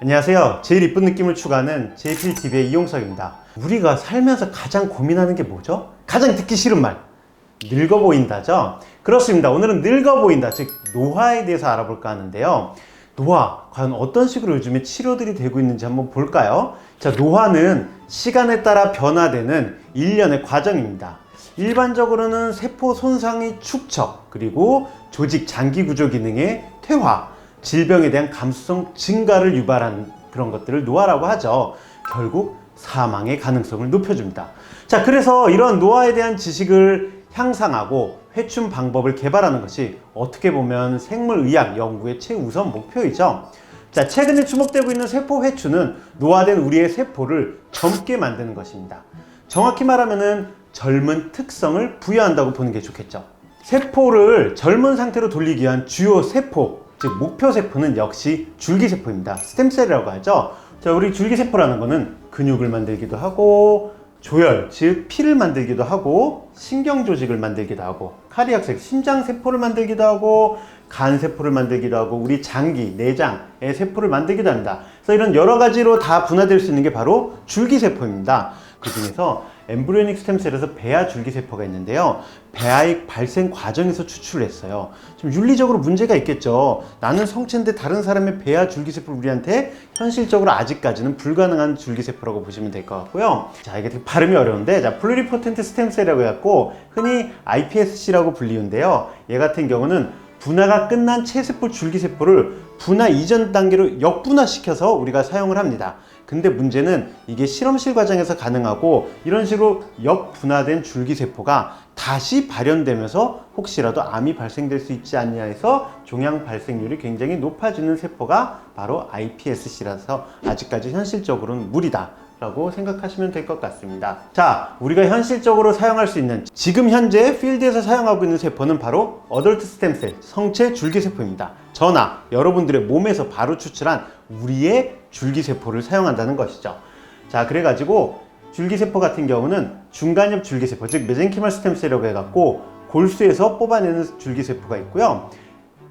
안녕하세요. 제일 이쁜 느낌을 추구하는 JPTV의 이용석입니다. 우리가 살면서 가장 고민하는 게 뭐죠? 가장 듣기 싫은 말. 늙어 보인다죠? 그렇습니다. 오늘은 늙어 보인다, 즉 노화에 대해서 알아볼까 하는데요. 노화, 과연 어떤 식으로 요즘에 치료들이 되고 있는지 한번 볼까요? 자, 노화는 시간에 따라 변화되는 일련의 과정입니다. 일반적으로는 세포 손상의 축적, 그리고 조직 장기 구조 기능의 퇴화, 질병에 대한 감수성 증가를 유발한 그런 것들을 노화라고 하죠. 결국 사망의 가능성을 높여줍니다. 자, 그래서 이런 노화에 대한 지식을 향상하고 회춘 방법을 개발하는 것이 어떻게 보면 생물의학 연구의 최우선 목표이죠. 자, 최근에 주목되고 있는 세포 회춘은 노화된 우리의 세포를 젊게 만드는 것입니다. 정확히 말하면은 젊은 특성을 부여한다고 보는 게 좋겠죠. 세포를 젊은 상태로 돌리기 위한 주요 세포, 즉 목표 세포는 역시 줄기 세포입니다. 스템셀이라고 하죠. 자, 우리 줄기 세포라는 거는 근육을 만들기도 하고 조혈, 즉 피를 만들기도 하고 신경 조직을 만들기도 하고 카디악색, 심장 세포를 만들기도 하고 간 세포를 만들기도 하고 우리 장기, 내장의 세포를 만들기도 합니다. 그래서 이런 여러 가지로 다 분화될 수 있는 게 바로 줄기 세포입니다. 그 중에서 엠브리오닉 스템셀에서 배아 줄기세포가 있는데요. 배아의 발생 과정에서 추출을 했어요. 좀 윤리적으로 문제가 있겠죠. 나는 성체인데 다른 사람의 배아 줄기세포를 우리한테 현실적으로 아직까지는 불가능한 줄기세포라고 보시면 될 것 같고요. 자, 이게 되게 발음이 어려운데, 자, 플루리포텐트 스템셀이라고 해갖고 흔히 iPSC라고 불리는데요. 얘 같은 경우는 분화가 끝난 체세포 줄기세포를 분화 이전 단계로 역분화시켜서 우리가 사용을 합니다. 근데 문제는 이게 실험실 과정에서 가능하고 이런 식으로 역 분화된 줄기세포가 다시 발현되면서 혹시라도 암이 발생될 수 있지 않냐 해서 종양 발생률이 굉장히 높아지는 세포가 바로 iPSC라서 아직까지 현실적으로는 무리다. 라고 생각하시면 될 것 같습니다. 자, 우리가 현실적으로 사용할 수 있는 지금 현재 필드에서 사용하고 있는 세포는 바로 어덜트 스템셀, 성체 줄기세포입니다. 저나 여러분들의 몸에서 바로 추출한 우리의 줄기세포를 사용한다는 것이죠. 자, 그래가지고 줄기세포 같은 경우는 중간엽 줄기세포, 즉 메젠키멀 스템셀이라고 해갖고 골수에서 뽑아내는 줄기세포가 있고요.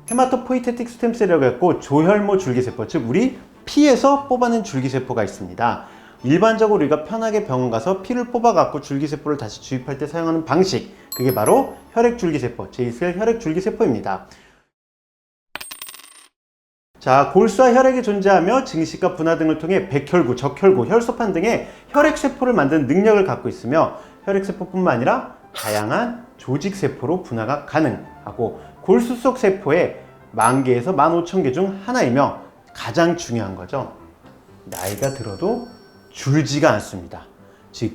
헤마토포이테틱 스템셀이라고 해갖고 조혈모 줄기세포, 즉 우리 피에서 뽑아낸 줄기세포가 있습니다. 일반적으로 우리가 편하게 병원 가서 피를 뽑아 갖고 줄기세포를 다시 주입할 때 사용하는 방식, 그게 바로 혈액줄기세포, 제이셀 혈액줄기세포입니다. 자, 골수와 혈액이 존재하며 증식과 분화 등을 통해 백혈구, 적혈구, 혈소판 등의 혈액세포를 만드는 능력을 갖고 있으며 혈액세포뿐만 아니라 다양한 조직세포로 분화가 가능하고 골수 속 세포의 만 개에서 만 오천 개 중 하나이며 가장 중요한 거죠. 나이가 들어도 줄지가 않습니다. 즉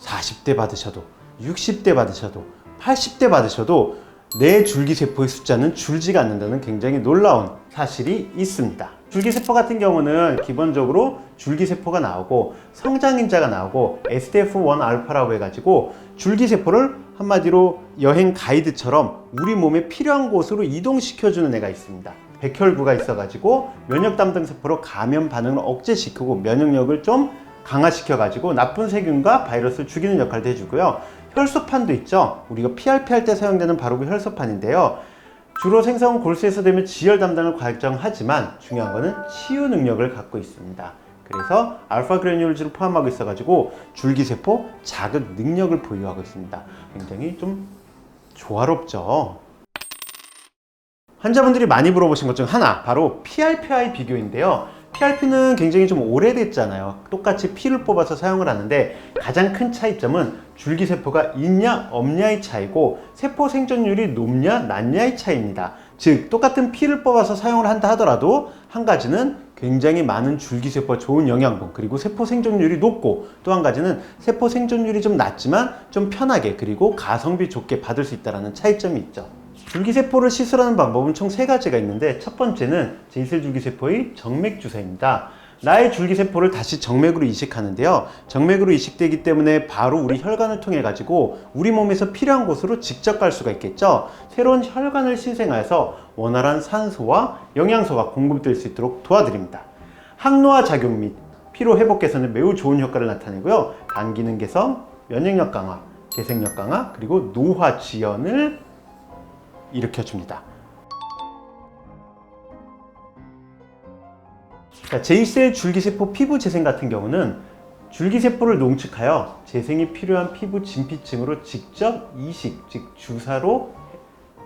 40대 받으셔도 60대 받으셔도 80대 받으셔도 내 줄기세포의 숫자는 줄지가 않는다는 굉장히 놀라운 사실이 있습니다. 줄기세포 같은 경우는 기본적으로 줄기세포가 나오고 성장인자가 나오고 SDF1 알파라고 해가지고 줄기세포를 한마디로 여행 가이드처럼 우리 몸에 필요한 곳으로 이동시켜주는 애가 있습니다. 백혈구가 있어가지고 면역 담당 세포로 감염 반응을 억제시키고 면역력을 좀 강화시켜가지고 나쁜 세균과 바이러스를 죽이는 역할도 해주고요. 혈소판도 있죠. 우리가 PRP 할 때 사용되는 바로 그 혈소판인데요. 주로 생성은 골수에서 되면 지혈 담당을 과정하지만 중요한 거는 치유 능력을 갖고 있습니다. 그래서 알파 그래뉴얼즈를 포함하고 있어가지고 줄기세포 자극 능력을 보유하고 있습니다. 굉장히 좀 조화롭죠. 환자분들이 많이 물어보신 것 중 하나 바로 PRP와의 비교인데요. PRP는 굉장히 좀 오래됐잖아요. 똑같이 피를 뽑아서 사용을 하는데 가장 큰 차이점은 줄기세포가 있냐 없냐의 차이고 세포 생존율이 높냐 낮냐의 차이입니다. 즉 똑같은 피를 뽑아서 사용을 한다 하더라도 한 가지는 굉장히 많은 줄기세포가 좋은 영양분 그리고 세포 생존율이 높고 또 한 가지는 세포 생존율이 좀 낮지만 좀 편하게 그리고 가성비 좋게 받을 수 있다는 차이점이 있죠. 줄기세포를 시술하는 방법은 총 세 가지가 있는데 첫 번째는 제이셀 줄기세포의 정맥 주사입니다. 나의 줄기세포를 다시 정맥으로 이식하는데요. 정맥으로 이식되기 때문에 바로 우리 혈관을 통해 가지고 우리 몸에서 필요한 곳으로 직접 갈 수가 있겠죠. 새로운 혈관을 신생하여서 원활한 산소와 영양소가 공급될 수 있도록 도와드립니다. 항노화 작용 및 피로 회복 개선에 매우 좋은 효과를 나타내고요. 간 기능 개선, 면역력 강화, 재생력 강화, 그리고 노화 지연을 일으켜 줍니다. 자, 제이셀 줄기세포 피부 재생 같은 경우는 줄기세포를 농축하여 재생이 필요한 피부 진피층으로 직접 이식, 즉 주사로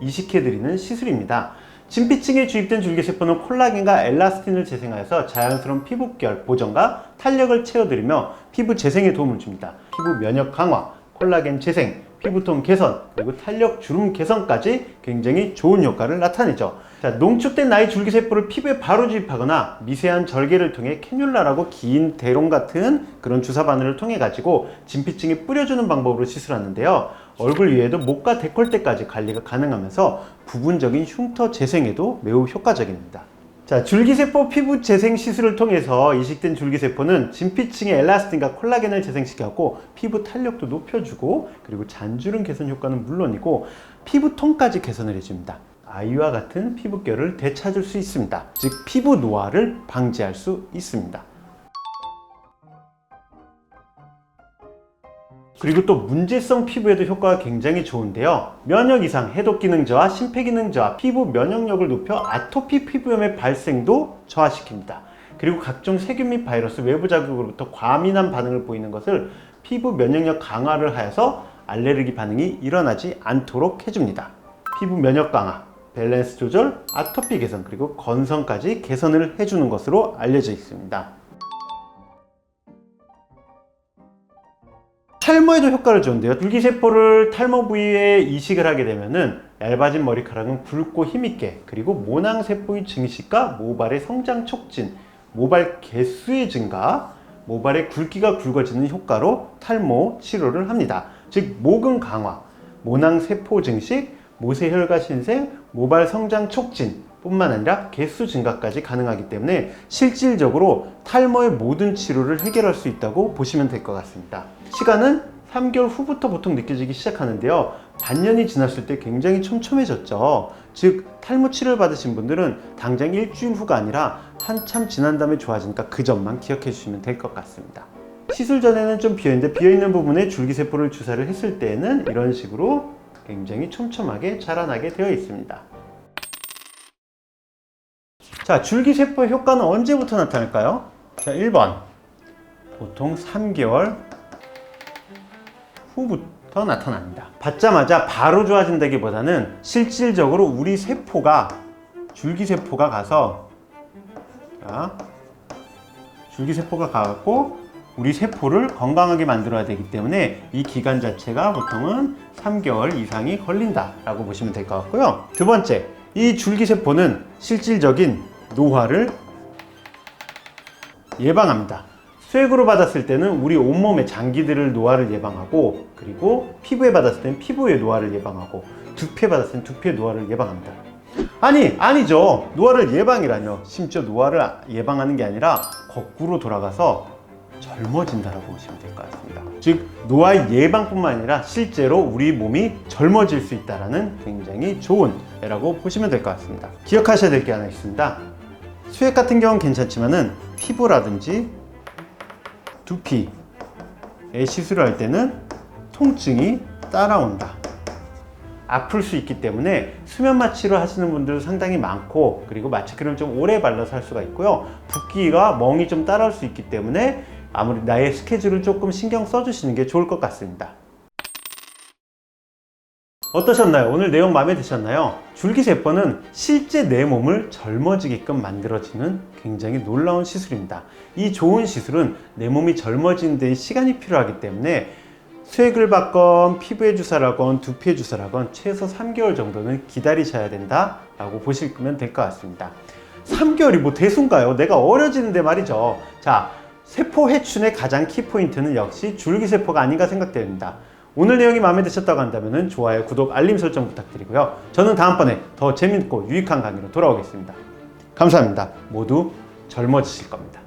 이식해드리는 시술입니다. 진피층에 주입된 줄기세포는 콜라겐과 엘라스틴을 재생하여서 자연스러운 피부결 보정과 탄력을 채워드리며 피부 재생에 도움을 줍니다. 피부 면역 강화, 콜라겐 재생, 피부톤 개선, 그리고 탄력 주름 개선까지 굉장히 좋은 효과를 나타내죠. 자, 농축된 나이 줄기세포를 피부에 바로 주입하거나 미세한 절개를 통해 캐뉼라라고 긴 대롱 같은 그런 주사 바늘을 통해 가지고 진피층에 뿌려주는 방법으로 시술하는데요. 얼굴 위에도 목과 데콜테까지 관리가 가능하면서 부분적인 흉터 재생에도 매우 효과적입니다. 자, 줄기세포 피부 재생 시술을 통해서 이식된 줄기세포는 진피층의 엘라스틴과 콜라겐을 재생시켰고 피부 탄력도 높여주고 그리고 잔주름 개선 효과는 물론이고 피부 톤까지 개선을 해줍니다. 아이와 같은 피부결을 되찾을 수 있습니다. 즉 피부 노화를 방지할 수 있습니다. 그리고 또 문제성 피부에도 효과가 굉장히 좋은데요. 면역 이상, 해독 기능 저하, 심폐 기능 저하, 피부 면역력을 높여 아토피 피부염의 발생도 저하시킵니다. 그리고 각종 세균 및 바이러스 외부 자극으로부터 과민한 반응을 보이는 것을 피부 면역력 강화를 하여서 알레르기 반응이 일어나지 않도록 해줍니다. 피부 면역 강화, 밸런스 조절, 아토피 개선, 그리고 건성까지 개선을 해주는 것으로 알려져 있습니다. 탈모에도 효과를 주는데요. 줄기세포를 탈모 부위에 이식을 하게 되면은 얇아진 머리카락은 굵고 힘있게 그리고 모낭세포의 증식과 모발의 성장 촉진, 모발 개수의 증가, 모발의 굵기가 굵어지는 효과로 탈모 치료를 합니다. 즉 모근 강화, 모낭세포 증식, 모세혈과 신생, 모발 성장 촉진 뿐만 아니라 개수 증가까지 가능하기 때문에 실질적으로 탈모의 모든 치료를 해결할 수 있다고 보시면 될 것 같습니다. 시간은 3개월 후부터 보통 느껴지기 시작하는데요. 반년이 지났을 때 굉장히 촘촘해졌죠. 즉, 탈모 치료를 받으신 분들은 당장 일주일 후가 아니라 한참 지난 다음에 좋아지니까 그 점만 기억해 주시면 될 것 같습니다. 시술 전에는 좀 비어있는데 비어있는 부분에 줄기세포를 주사를 했을 때에는 이런 식으로 굉장히 촘촘하게 자라나게 되어 있습니다. 자, 줄기세포 효과는 언제부터 나타날까요? 자, 1번. 보통 3개월 후부터 나타납니다. 받자마자 바로 좋아진다기보다는 실질적으로 우리 세포가 줄기세포가 가서 자, 줄기세포가 가갖고 우리 세포를 건강하게 만들어야 되기 때문에 이 기간 자체가 보통은 3개월 이상이 걸린다라고 보시면 될 것 같고요. 두 번째, 이 줄기세포는 실질적인 노화를 예방합니다. 수액으로 받았을 때는 우리 온몸의 장기들을 노화를 예방하고 그리고 피부에 받았을 때는 피부의 노화를 예방하고 두피에 받았을 때는 두피의 노화를 예방합니다. 아니 아니죠 노화를 예방이라뇨 심지어 노화를 예방하는 게 아니라 거꾸로 돌아가서 젊어진다라고 보시면 될 것 같습니다. 즉 노화 예방뿐만 아니라 실제로 우리 몸이 젊어질 수 있다라는 굉장히 좋은 예라고 보시면 될 것 같습니다. 기억하셔야 될 게 하나 있습니다. 수액 같은 경우는 괜찮지만은 피부라든지 두피에 시술을 할 때는 통증이 따라온다. 아플 수 있기 때문에 수면 마취를 하시는 분들도 상당히 많고 그리고 마취크림을 좀 오래 발라서 할 수가 있고요 붓기가 멍이 좀 따라올 수 있기 때문에 아무리 나의 스케줄을 조금 신경 써주시는 게 좋을 것 같습니다 어떠셨나요? 오늘 내용 마음에 드셨나요? 줄기세포는 실제 내 몸을 젊어지게끔 만들어지는 굉장히 놀라운 시술입니다. 이 좋은 시술은 내 몸이 젊어지는 데 시간이 필요하기 때문에 수액을 받건 피부에 주사를 하건 두피에 주사를 하건 최소 3개월 정도는 기다리셔야 된다 라고 보시면 될 것 같습니다. 3개월이 뭐 대수인가요? 내가 어려지는데 말이죠. 자, 세포 회춘의 가장 키포인트는 역시 줄기세포가 아닌가 생각됩니다. 오늘 내용이 마음에 드셨다고 한다면 좋아요, 구독, 알림 설정 부탁드리고요. 저는 다음번에 더 재밌고 유익한 강의로 돌아오겠습니다. 감사합니다. 모두 젊어지실 겁니다.